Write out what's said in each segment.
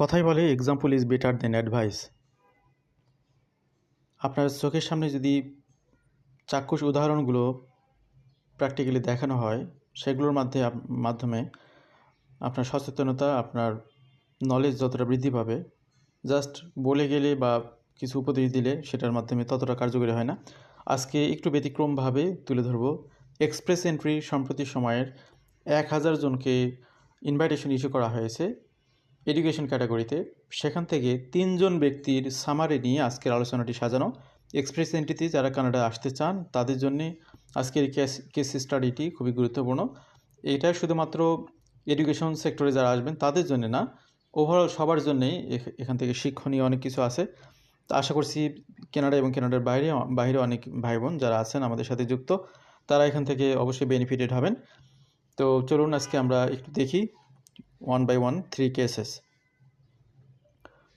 কথাই বলে example is better than advice আপনার চোখের সামনে যদি চাক্ষুষ উদাহরণগুলো প্র্যাকটিক্যালি দেখানো হয়, সেগুলোর মাধ্যমে মাধ্যমে আপনার সচেতনতা, আপনার নলেজ যতটা বৃদ্ধি পাবে জাস্ট বলে গেলে বা কিছু উপদেশ দিলে সেটার মাধ্যমে ততটা কার্যকরী হয় না। আজকে একটু ব্যতিক্রমভাবে তুলে ধরব। এক্সপ্রেস এন্ট্রি সম্প্রতি সময়ের এক হাজার জনকে ইনভাইটেশন ইস্যু করা হয়েছে। এডুকেশন ক্যাটাগরিতে, সেখান থেকে তিনজন ব্যক্তির সামারি নিয়ে আজকের আলোচনাটি সাজানো। এক্সপ্রেস এন্ট্রিতে যারা কানাডা আসতে চান, তাদের জন্যে আজকের কেস কেস স্টাডিটি খুবই গুরুত্বপূর্ণ। এটা শুধুমাত্র এডুকেশন সেক্টরে যারা আসবেন, তাদের জন্য না ওভারঅল সবার জন্যেই এখ- এখান থেকে শিক্ষণীয় অনেক কিছু আছে। তো আশা করছি কেনাডা এবং কানাডার বাইরে বাইরে অনেক ভাই বোন যারা আছেন আমাদের সাথে যুক্ত, তারা এখান থেকে অবশ্যই বেনিফিটেড হবেন। তো চলুন আজকে আমরা একটু দেখি, one by one, three cases.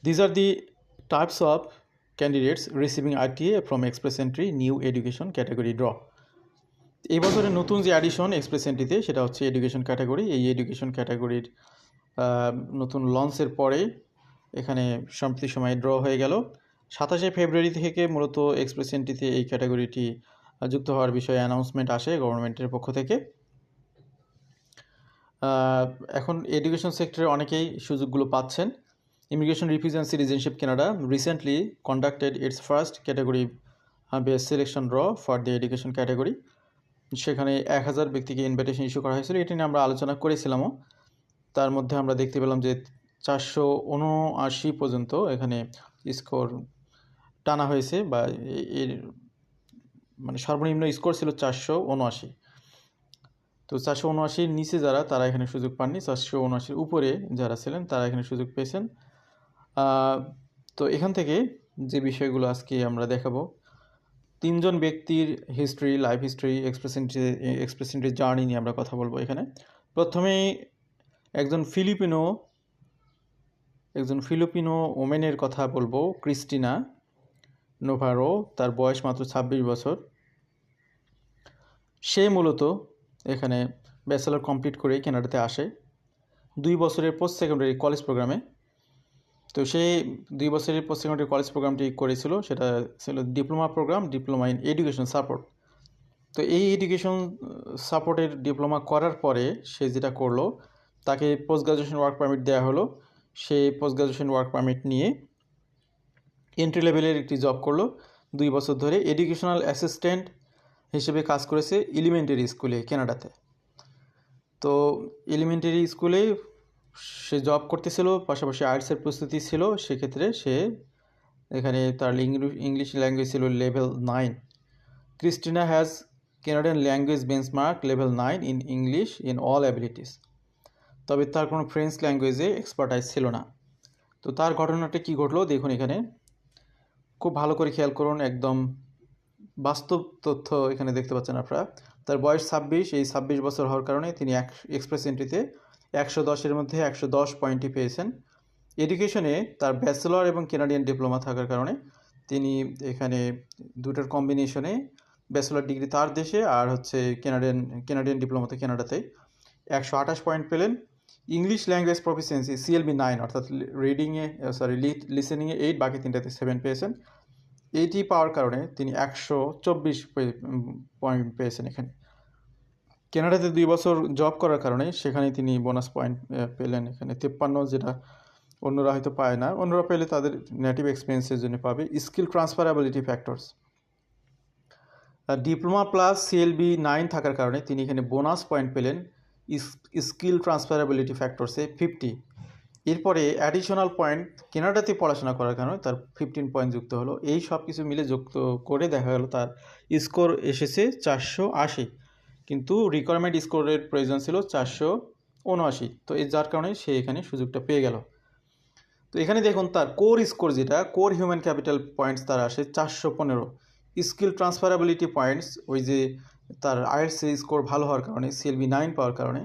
These are the types of candidates receiving RTA from Express Entry New Education Category Draw. এই বছরের নতুন যে অ্যাডিশন এক্সপ্রেস এন্ট্রিতে সেটা হচ্ছে এডুকেশন ক্যাটাগরি এই এডুকেশন ক্যাটাগরির নতুন লঞ্চের পরে এখানে সম্প্রতি সময়ে ড্র হয়ে গেল। সাতাশে ফেব্রুয়ারি থেকে মূলত এক্সপ্রেস এন্ট্রিতে এই ক্যাটাগরিটি যুক্ত হওয়ার বিষয়ে অ্যানাউন্সমেন্ট আসে গভর্নমেন্টের পক্ষ থেকে। এখন এডুকেশন সেক্টরে অনেকেই সুযোগগুলো পাচ্ছেন। Immigration refugees and citizenship Canada recently conducted its first category base selection draw for the education category. সেখানে এক হাজার ব্যক্তিকে ইনভিটেশন ইস্যু করা হয়েছিল, এটি নিয়ে আমরা আলোচনা করেছিলামও। তার মধ্যে আমরা দেখতে পেলাম যে চারশো উনআশি পর্যন্ত এখানে স্কোর টানা হয়েছে বা এর মানে সর্বনিম্ন স্কোর ছিল চারশো উনআশি। তো চারশো উনআশির নিচে যারা, তারা এখানে সুযোগ পাননি। চারশো উনআশির উপরে যারা ছিলেন, তারা এখানে সুযোগ পেয়েছেন। তো এখান থেকে যে বিষয়গুলো আজকে আমরা দেখাবো, তিনজন ব্যক্তির history life history express entry এক্সপ্রেসেন্টির journey নিয়ে আমরা কথা বলব এখানে। প্রথমেই একজন ফিলিপিনো একজন ফিলিপিনো ওমেনের কথা বলব, ক্রিস্টিনা নোভারো, তার বয়স মাত্র ছাব্বিশ বছর। সে মূলত এখানে ব্যাচেলর কমপ্লিট করে কানাডাতে আসে। দুই বছরের পোস্ট সেকেন্ডারি কলেজ প্রোগ্রামে তো সে দুই বছরের পশ্চিমবঙ্গের কলেজ প্রোগ্রামটি করেছিল, সেটা ছিল diploma program diploma in education support তো এই এডুকেশন সাপোর্টের ডিপ্লোমা করার পরে সে যেটা করল, তাকে পোস্ট গ্রাজুয়েশন ওয়ার্ক পারমিট দেওয়া হলো। সে পোস্ট গ্রাজুয়েশন ওয়ার্ক পারমিট নিয়ে এন্ট্রি লেভেলের একটি জব করল। দুই বছর ধরে এডুকেশনাল অ্যাসিস্ট্যান্ট হিসেবে কাজ করেছে এলিমেন্টারি স্কুলে কানাডাতে তো। এলিমেন্টারি স্কুলে সে জব করতেছিল, পাশাপাশি আর্টসের প্রস্তুতি ছিল, সেক্ষেত্রে সে এখানে তার ইংলিশ ল্যাঙ্গুয়েজ ছিল level nine Christina has Canadian language benchmark level nine in English in all abilities তবে তার কোনো ফ্রেঞ্চ ল্যাঙ্গুয়েজে এক্সপার্টাইজ ছিল না। তো তার ঘটনাটা কী ঘটলো দেখুন এখানে। খুব ভালো করে খেয়াল করুন, একদম বাস্তব তথ্য এখানে দেখতে পাচ্ছেন আপনারা। তার বয়স ছাব্বিশ, এই ছাব্বিশ বছর হওয়ার কারণে তিনি এক এক্সপ্রেস এন্ট্রিতে একশো দশের মধ্যে একশো দশ পয়েন্টই পেয়েছেন। এডুকেশনে তার ব্যাচেলর এবং কেনাডিয়ান ডিপ্লোমা থাকার কারণে তিনি এখানে দুটোর কম্বিনেশনে ব্যাচেলর ডিগ্রি তার দেশে আর হচ্ছে কেনাডিয়ান কেনাডিয়ান ডিপ্লোমাতে কানাডাতে একশো আঠাশ পয়েন্ট পেলেন। English language proficiency CLB nine অর্থাৎ রিডিংয়ে সরি লিসেনিংয়ে এইট বাকি তিনটাতে সেভেন পেয়েছেন। এইটি পাওয়ার কারণে তিনি একশো চব্বিশ পয়েন্ট পেয়েছেন এখানে। কানাডাতে দুই বছর জব করার কারণে সেখানে তিনি বোনাস পয়েন্ট পেলেন এখানে। তেপ্পান্ন যেটা অন্যরা হয়তো পায় না, অন্যরা পেলে তাদের নেটিভ এক্সপিরিয়েন্সের জন্য পাবে। Skill transferability factors diploma plus CLB nine থাকার কারণে তিনি এখানে বোনাস পয়েন্ট পেলেন স্কিল ট্রান্সফারাবিলিটি ফ্যাক্টরসে ফিফটি এরপরে অ্যাডিশনাল পয়েন্ট কেনাডাতে পড়াশোনা করার কারণে তার ফিফটিন পয়েন্ট যুক্ত হলো। এই সব কিছু মিলে যুক্ত করে দেখা গেল তার স্কোর এসেছে চারশো আশি। কিন্তু রিকোয়ারমেন্ট স্কোরের প্রয়োজন ছিল চারশো উনআশি তো এর যার কারণে সে এখানে সুযোগটা পেয়ে গেল। তো এখানে দেখুন তার কোর স্কোর যেটা কোর হিউম্যান ক্যাপিটাল পয়েন্টস তার আসে চারশো পনেরো। স্কিল ট্রান্সফারাবিলিটি পয়েন্টস ওই যে তার আয়ের স্কোর ভালো হওয়ার কারণে সিএলবি নাইন পাওয়ার কারণে,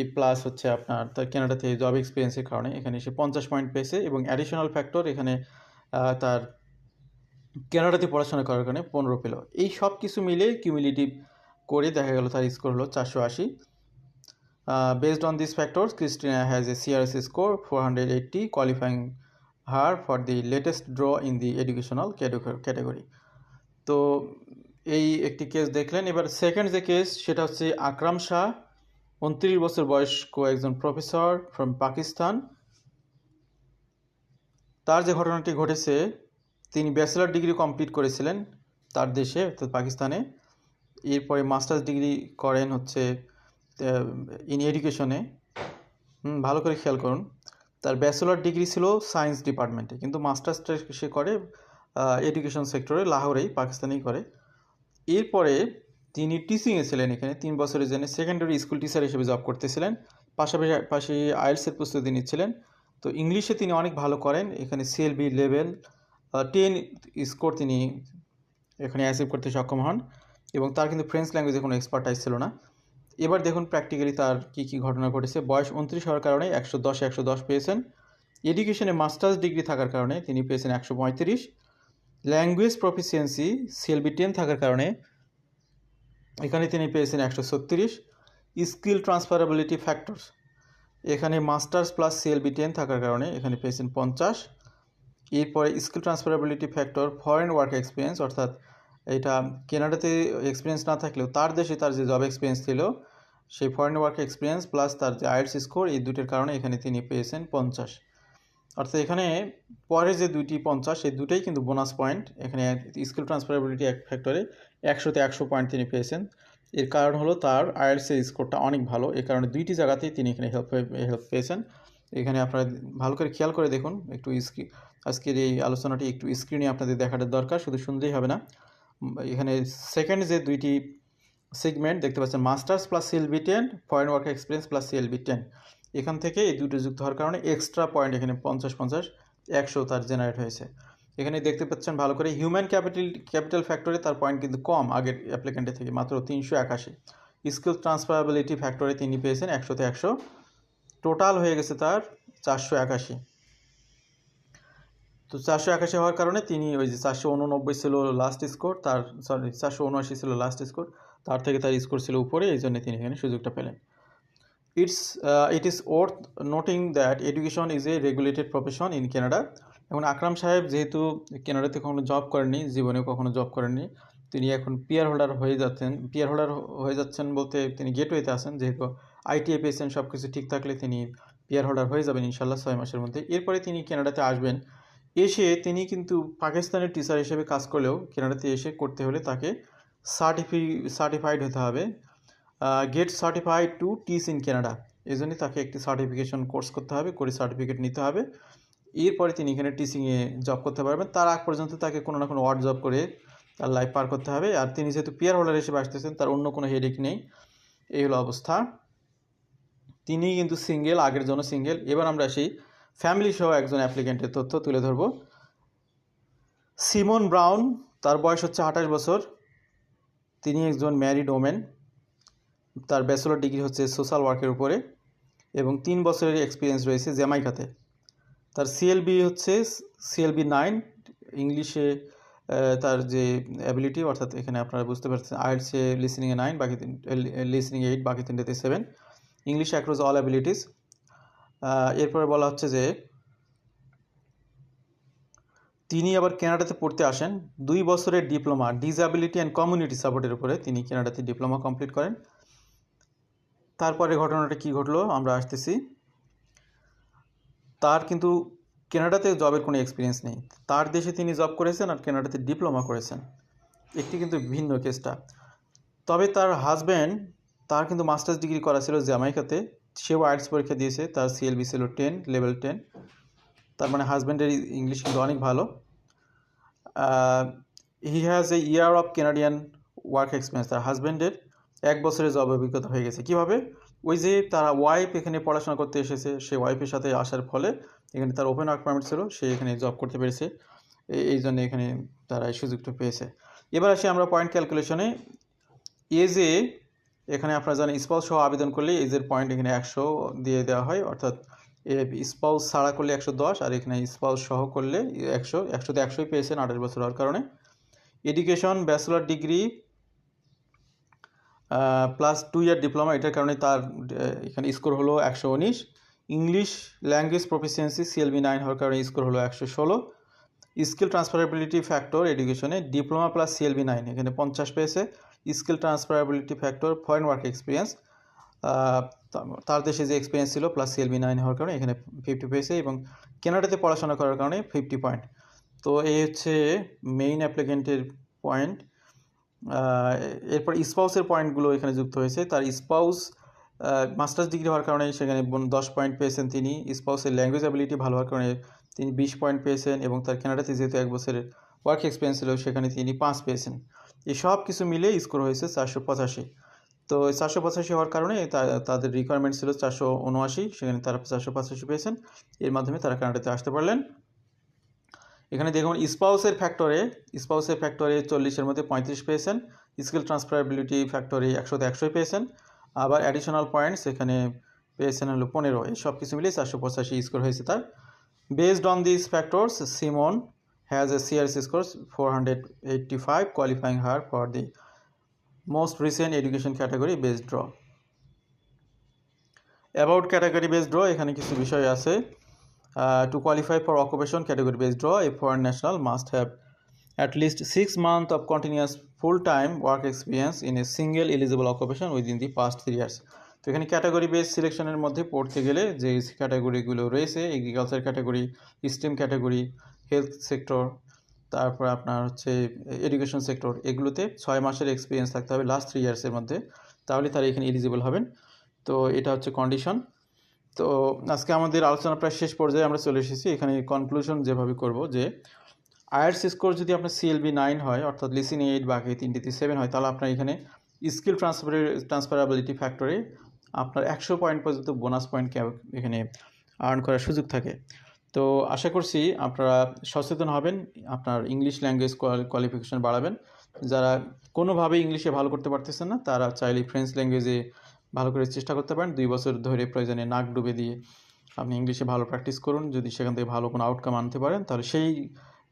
এই প্লাস হচ্ছে আপনার তার কেনাডাতে জব এক্সপিরিয়েন্সের কারণে, এখানে সে পঞ্চাশ পয়েন্ট পেয়েছে এবং অ্যাডিশনাল ফ্যাক্টর এখানে তার কেনাডাতে পড়াশোনা করার কারণে পনেরো পেল। এই সব কিছু মিলে কিউমিলিটিভ করে দেখা গেল তার স্কোর হলো চারশো আশি। Based on this factors Christina has a CRS score four hundred eighty qualifying her for the latest draw in the educational category তো এই একটি কেস দেখলেন। এবার সেকেন্ড যে কেস সেটা হচ্ছে আকরাম শাহ, উনত্রিশ বছর বয়স্ক একজন প্রফেসর ফ্রম পাকিস্তান তার যে ঘটনাটি ঘটেছে, তিনি ব্যাচেলার ডিগ্রি কমপ্লিট করেছিলেন তার দেশে, অর্থাৎ পাকিস্তানে। এরপরে মাস্টার্স ডিগ্রি করেন হচ্ছে ইন এডুকেশনে ভালো করে খেয়াল করুন। তার ব্যাচেলার ডিগ্রি ছিল সায়েন্স ডিপার্টমেন্টে কিন্তু মাস্টার্সটা সে করে এডুকেশন সেক্টরে লাহোরেই, পাকিস্তানেই করে। এরপরে তিনি টিচিংয়ে ছিলেন এখানে, তিন বছরের জন্য। সেকেন্ডারি স্কুল টিচার হিসেবে জব করতেছিলেন। পাশাপাশি পাশে আইএলসের প্রস্তুতি নিচ্ছিলেন। তো ইংলিশে তিনি অনেক ভালো করেন। এখানে সিএলবি লেভেল টেন স্কোর তিনি এখানে অ্যাচিভ করতে সক্ষম হন। এবং তার কিন্তু ফ্রেঞ্চ ল্যাঙ্গুয়েজে কোনো এক্সপার্টাইজ ছিল না। এবার দেখুন প্র্যাকটিক্যালি তার কী কী ঘটনা ঘটেছে। বয়স উনত্রিশ হওয়ার কারণে একশো দশে, একশো দশ পেয়েছেন। এডুকেশনে মাস্টার্স ডিগ্রি থাকার কারণে তিনি পেয়েছেন একশো পঁয়ত্রিশ। ল্যাঙ্গুয়েজ প্রফিসিয়েন্সি সিএলবি টেন থাকার কারণে এখানে তিনি পেয়েছেন একশো ছত্রিশ। স্কিল ট্রান্সফারেবিলিটি ফ্যাক্টরস এখানে মাস্টার্স প্লাস সিএলবি টেন থাকার কারণে এখানে পেয়েছেন পঞ্চাশ। এরপরে skill transferability factor foreign work experience অর্থাৎ এটা কেনাডাতে এক্সপিরিয়েন্স না থাকলেও তার দেশে তার যে জব এক্সপিরিয়েন্স ছিল, সেই ফরেন ওয়ার্ক এক্সপিরিয়েন্স প্লাস তার যে আইএলস স্কোর এই দুটির কারণে এখানে তিনি পেয়েছেন পঞ্চাশ। অর্থাৎ এখানে পরে যে দুইটি পঞ্চাশ, এই দুটোই কিন্তু বোনাস পয়েন্ট এখানে স্কিল ট্রান্সফারেবিলিটি এক ফ্যাক্টরে একশোতে একশো পয়েন্ট তিনি পেয়েছেন। এর কারণ হলো তার আইএলসের স্কোরটা অনেক ভালো। এই কারণে দুইটি জায়গাতেই তিনি এখানে হেল্প হেল্প পেয়েছেন। এখানে আপনারা ভালো করে খেয়াল করে দেখুন, একটু স্ক্রি আজকের এই আলোচনাটি একটু স্ক্রিনে আপনাদের দেখাটা দরকার, শুধু শুনতেই হবে না। এখানে সেকেন্ড যে দুইটি সেগমেন্ট দেখতে পাচ্ছেন masters plus CLB ten foreign work experience plus CLB ten এখান থেকে এই দুটো যুক্ত হওয়ার কারণে এক্সট্রা পয়েন্ট এখানে পঞ্চাশ পঞ্চাশ, একশো তার জেনারেট হয়েছে। এখানে দেখতে পাচ্ছেন ভালো করে হিউম্যান ক্যাপিটাল ক্যাপিটাল ফ্যাক্টরে তার পয়েন্ট কিন্তু কম আগের অ্যাপ্লিকেন্টের থেকে, মাত্র তিনশো একাশি। স্কিল ট্রান্সফারেবিলিটি ফ্যাক্টরে তিনি পেয়েছেন একশোতে একশো। টোটাল হয়ে গেছে তার চারশো একাশি। তো চারশো একাশি হওয়ার কারণে তিনি ওই যে চারশো উননব্বই ছিল লাস্ট স্কোর তার সরি চারশো উনআশি ছিল লাস্ট স্কোর তার থেকে তার স্কোর ছিল উপরে, এই জন্য তিনি এখানে সুযোগটা পেলেন। It's it is worth noting that education is a regulated profession in Canada এখন আকরাম সাহেব যেহেতু কানাডাতে কখনো জব করেননি, জীবনেও কখনো জব করেননি, তিনি এখন পিয়ার হোল্ডার হয়ে যাচ্ছেন পিয়ার হোল্ডার হয়ে যাচ্ছেন বলতে তিনি গেটওয়েতে আছেন, যেহেতু আইটিএ পেয়েছেন সব কিছু ঠিক থাকলে তিনি পিয়ার হোল্ডার হয়ে যাবেন ইনশাল্লাহ ছয় মাসের মধ্যে। এরপরে তিনি কানাডাতে আসবেন এসে তিনি কিন্তু পাকিস্তানের টিচার হিসেবে কাজ করলেও কেনাডাতে এসে করতে হলে তাকে সার্টিফি সার্টিফাইড হতে হবে। Get certified to teach in Canada এই জন্যই তাকে একটি সার্টিফিকেশন কোর্স করতে হবে, করে সার্টিফিকেট নিতে হবে। এরপরে তিনি এখানে টিচিংয়ে জব করতে পারবেন। তার আগ পর্যন্ত তাকে কোনো না কোনো ওয়ার্ড জব করে তার লাইফ পার করতে হবে। আর তিনি যেহেতু পিয়ার হোল্ডার হিসেবে আসতেছেন, তার অন্য কোনো হেডেক নেই। এই হলো অবস্থা। তিনি কিন্তু সিঙ্গেল আগের জন্য সিঙ্গেল এবার আমরা সেই ফ্যামিলি সহ একজন অ্যাপ্লিকেন্টের তথ্য তুলে ধরব। সিমন ব্রাউন, তার বয়স হচ্ছে আঠাশ বছর। তিনি একজন ম্যারিড ওমেন তার ব্যাচেলর ডিগ্রি হচ্ছে সোশ্যাল ওয়ার্কের উপরে এবং তিন বছরের এক্সপিরিয়েন্স রয়েছে জ্যামাইকাতে। তার সিএলবি হচ্ছে সিএলবি নাইন ইংলিশে তার যে অ্যাবিলিটি অর্থাৎ এখানে আপনারা বুঝতে পারছেন আইএলসে লিসনিংয়ে নাইন বাকি তিন লিসনিং এইট বাকি তিনটেতে seven English across all abilities এরপরে বলা হচ্ছে যে তিনি আবার কেনাডাতে পড়তে আসেন। দুই বছরের ডিপ্লোমা ডিজাবিলিটি অ্যান্ড কমিউনিটি সাপোর্টের উপরে তিনি কেনাডাতে ডিপ্লোমা কমপ্লিট করেন। তারপরে ঘটনাটা কি ঘটলো আমরা আসতেছি। তার কিন্তু কেনাডাতে জবের কোনো এক্সপিরিয়েন্স নেই। তার দেশে তিনি জব করেছেন আর কেনাডাতে ডিপ্লোমা করেছেন। একটি কিন্তু ভিন্ন কেসটা তবে তার হাজব্যান্ড তার কিন্তু মাস্টার্স ডিগ্রি করা ছিল জ্যামাইকাতে। সেও আর্টস পরীক্ষা দিয়েছে, তার সিএলবি ছিল টেন লেভেল টেন তার মানে হাজব্যান্ডের ইংলিশ কিন্তু অনেক ভালো। He has a year of Canadian work experience তার হাজব্যান্ডের এক বছরের জব অভিজ্ঞতা হয়ে গেছে। কীভাবে? ওই যে তারা ওয়াইফ এখানে পড়াশোনা করতে এসেছে, সে ওয়াইফের সাথে আসার ফলে এখানে তার ওপেন ওয়ার্ক পারমিট ছিল, সে এখানে জব করতে পেরেছে। এই জন্য এখানে তারা সুযোগটা পেয়েছে। এবার আসি আমরা পয়েন্ট ক্যালকুলেশনে এজে এখানে আপনারা জানেন স্পাউস সহ আবেদন করলে এজের পয়েন্ট এখানে একশো দিয়ে দেওয়া হয়, অর্থাৎ স্পাউস ছাড়া করলে একশো দশ, আর এখানে স্পাউস সহ করলে একশো, একশোতে একশোই পেয়েছেন আঠাশ বছর হওয়ার কারণে। Education bachelor degree plus two year diploma এটার কারণে তার এখানে স্কোর হলো একশো উনিশ। English language proficiency CLB nine হওয়ার কারণে স্কোর হলো একশো ষোলো। স্কিল ট্রান্সফারেবিলিটি ফ্যাক্টর এডুকেশনে ডিপ্লোমা প্লাস সিএলবি নাইন এখানে পঞ্চাশ পেয়েছে। Skill transferability factor, foreign work experience তার দেশে যে এক্সপিরিয়েন্স ছিল প্লাস সিএলবি নাইন হওয়ার কারণে এখানে ফিফটি পেয়েছে এবং কেনাডাতে পড়াশোনা করার কারণে ফিফটি পয়েন্ট তো এই হচ্ছে মেইন অ্যাপ্লিকেন্টের পয়েন্ট এরপর স্পাউসের পয়েন্টগুলো এখানে যুক্ত হয়েছে। তার স্পাউস মাস্টার্স ডিগ্রি হওয়ার কারণে সেখানে দশ পয়েন্ট পেয়েছেন তিনি। স্পাউসের ল্যাঙ্গুয়েজ অ্যাবিলিটি ভালো হওয়ার কারণে তিনি বিশ পয়েন্ট পেয়েছেন এবং তার কানাডাতে যেহেতু এক বছরের ওয়ার্ক এক্সপিরিয়েন্স ছিল সেখানে তিনি পাঁচ পেয়েছেন। এই সব কিছু মিলে স্কোর হয়েছে চারশো পঁচাশি। তো চারশো পঁচাশি হওয়ার কারণে তাদের রিকোয়ারমেন্ট ছিল চারশো উনআশি, সেখানে তারা চারশো পঁচাশি পেয়েছেন। এর মাধ্যমে তারা কানাডাতে আসতে পারলেন। এখানে দেখুন স্পাউসের ফ্যাক্টরে স্পাউসের ফ্যাক্টরে চল্লিশের মধ্যে পঁয়ত্রিশ পেয়েছেন। স্কিল ট্রান্সফারেবিলিটি ফ্যাক্টরে একশোতে একশোই পেয়েছেন। আবার অ্যাডিশনাল পয়েন্টস এখানে পেয়েছেন হলো পনেরো। সব কিছু মিলিয়ে চারশো পঁচাশি স্কোর হয়েছে তার। Based on this factors Simon score four hundred eighty five qualifying her for the most recent education category based draw about category based draw এখানে কিছু বিষয় আছে। To qualify for occupation category based draw a foreign national must have at least six months of continuous full-time work experience in a single eligible occupation within the past three years. তো এখানে category base সিলেকশনের মধ্যে পড়তে গেলে যে ক্যাটাগরিগুলো রয়েছে agriculture category STEM category health sector তারপর আপনার হচ্ছে এডুকেশন সেক্টর এগুলোতে ছয় মাসের এক্সপিরিয়েন্স থাকতে হবে লাস্ট থ্রি ইয়ার্সের মধ্যে। তাহলে তারা এখানে এলিজিবল হবেন। তো এটা হচ্ছে কন্ডিশন তো আজকে আমাদের আলোচনা প্রায় শেষ পর্যায়ে আমরা চলে এসেছি। এখানে কনক্লুশন যেভাবে করব যে আয়ার্স স্কোর যদি আপনার সিএলবি নাইন হয়, অর্থাৎ লিসিং এইট বাকি তিনটিতে সেভেন হয়, তাহলে আপনার এখানে স্কিল ট্রান্সফার ট্রান্সফারাবিলিটি ফ্যাক্টরে আপনার একশো পয়েন্ট পর্যন্ত বোনাস পয়েন্ট এখানে আর্ন করার সুযোগ থাকে। তো আশা করছি আপনারা সচেতন হবেন, আপনার ইংলিশ ল্যাঙ্গুয়েজ কোয়ালিফিকেশন বাড়াবেন। যারা কোনোভাবে ইংলিশে ভালো করতে পারতেছেন না, তারা চাইলে ফ্রেঞ্চ ল্যাঙ্গুয়েজে ভালো করে চেষ্টা করতে পারেন। দুই বছর ধরে প্রয়োজনে নাক ডুবে দিয়ে আপনি ইংলিশে ভালো প্র্যাকটিস করুন। যদি সেখান থেকে ভালো কোনো আউটকাম আনতে পারেন, তাহলে সেই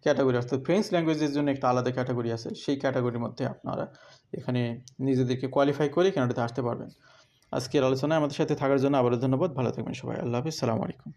ক্যাটাগরি অর্থাৎ ফ্রেঞ্চ ল্যাঙ্গুয়েজের জন্য একটা আলাদা ক্যাটাগরি আছে। সেই ক্যাটাগরির মধ্যে আপনারা এখানে নিজেদেরকে কোয়ালিফাই করে কানাডাতে আসতে পারবেন। আজকের আলোচনায় আমাদের সাথে থাকার জন্য আবারও ধন্যবাদ। ভালো থাকবেন সবাই। আল্লাহ হাফিজ। সালামু আলাইকুম।